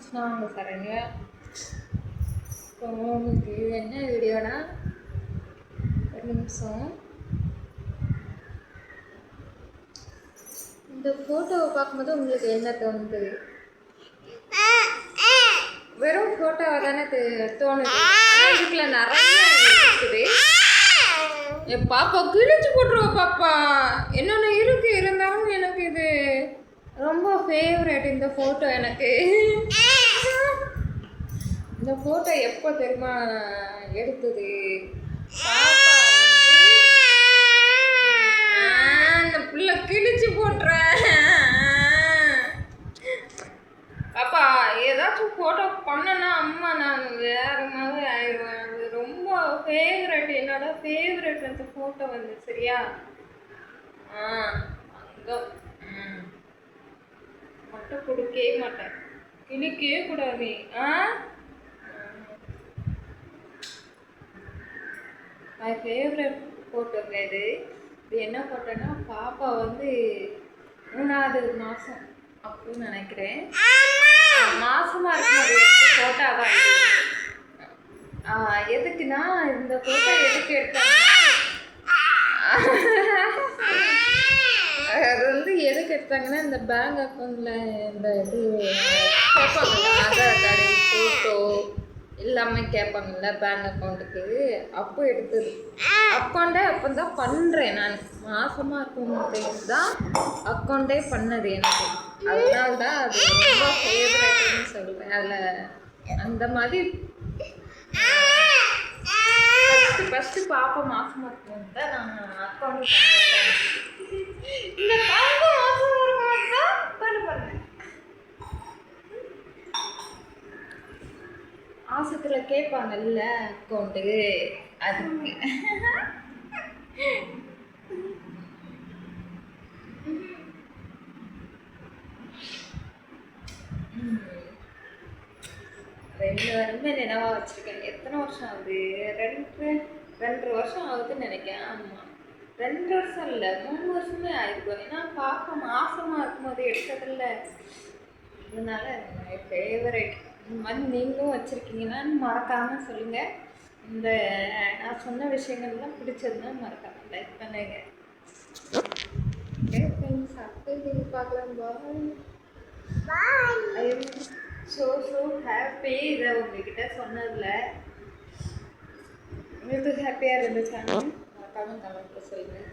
இருந்துச்சுன்னா அவங்க சரண்யா இப்போ உங்களுக்கு என்ன வீடியோனா ஒரு நிமிஷம். இந்த ஃபோட்டோவை பார்க்கும்போது உங்களுக்கு என்ன தோணுது? வெறும் ஃபோட்டோவை தானே தோணுது. ஆனா இதுக்குள்ள நிறைய இருக்குது. என் பாப்பா கிழிச்சு போட்டுருவ பாப்பா. என்னென்ன இருக்கு இருந்தாலும் எனக்கு இது ரொம்ப ஃபேவரட் இந்த ஃபோட்டோ எனக்கு. இந்த ஃபோட்டோ எப்போ தெரியுமா எடுத்தது? பாப்பா வந்து பிள்ளை கிழிச்சு போட்டுறேன் பாப்பா ஏதாச்சும் ஃபோட்டோ பண்ணனா அம்மா நான் வேற மாதிரி ஆயிடுவேன். அது ரொம்ப ஃபேவரட் என்னோட ஃபேவரட் அந்த ஃபோட்டோ வந்து சரியா? ஆ அங்கே மட்டும் கொடுக்கவே மாட்டேன். கிழிக்கவே கூடாது. ஆ? மை ஃபேவரட் ஃபோட்டோங்க இது இது என்ன ஃபோட்டோன்னா பாப்பா வந்து மூணாவது மாதம் அப்படின்னு நினைக்கிறேன். மாசமாக இருக்கும்போது எடுத்த ஃபோட்டோ தான் எதுக்குன்னா இந்த ஃபோட்டோ எதுக்கு எடுத்தாங்கன்னா அது வந்து எதுக்கு எடுத்தாங்கன்னா இந்த பேங்க் அக்கௌண்ட்டில் இந்த இது ஃபோட்டோ ஆதார் கார்டு ஃபோட்டோ எல்லாமே கேட்பாங்கல்ல பேங்க் அக்கௌண்ட்டுக்கு அப்போ எடுத்தது அக்கௌண்ட்டே அப்போ தான் பண்ணுறேன் நான். மாசமாக இருக்கும் தான் அக்கௌண்ட்டே பண்ணது எனக்கு. அதனால தான் அது ரொம்ப ஃபேவரட்னு சொல்கிறேன் அதில் அந்த மாதிரி ஃபஸ்ட்டு ஃபஸ்ட்டு பாப்பா மாசமாக இருக்கும் தான் நான் அக்கௌண்ட் பண்ணேன் இந்த பாப்பா மாசமாக இருக்கும் தான் பண்ணு பண்ணேன் ஆசத்தில் கேட்பாங்கல்ல அக்கௌண்ட்டு அதுக்கு. ரெண்டு வருமே நினைவா வச்சிருக்கேன். எத்தனை வருஷம் ஆகுது? ரெண்டு ரெண்டரை வருஷம் ஆகுதுன்னு நினைக்கிறேன். ஆமாம் ரெண்டு வருஷம் இல்லை மூணு வருஷமே ஆயிருக்கும் ஏன்னா பார்க்க மாசமாக இருக்கும்போது எடுத்ததில்ல அதனால ஃபேவரட் இந்த மாதிரி நீங்களும் வச்சுருக்கீங்கன்னா மறக்காமல் சொல்லுங்கள் இந்த நான் சொன்ன விஷயங்கள்லாம் பிடிச்சதுன்னா மறக்காமல் லைக் பண்ணுங்க. ஓகே ஃப்ரெண்ட்ஸ் அடுத்த பார்க்கலாம். Bye I so so happy இதை உங்ககிட்ட சொன்னதில் உங்களுக்கு ஹாப்பியாக இருந்துச்சாங்க மறக்காமல் கமெண்ட்டில் சொல்லுங்கள்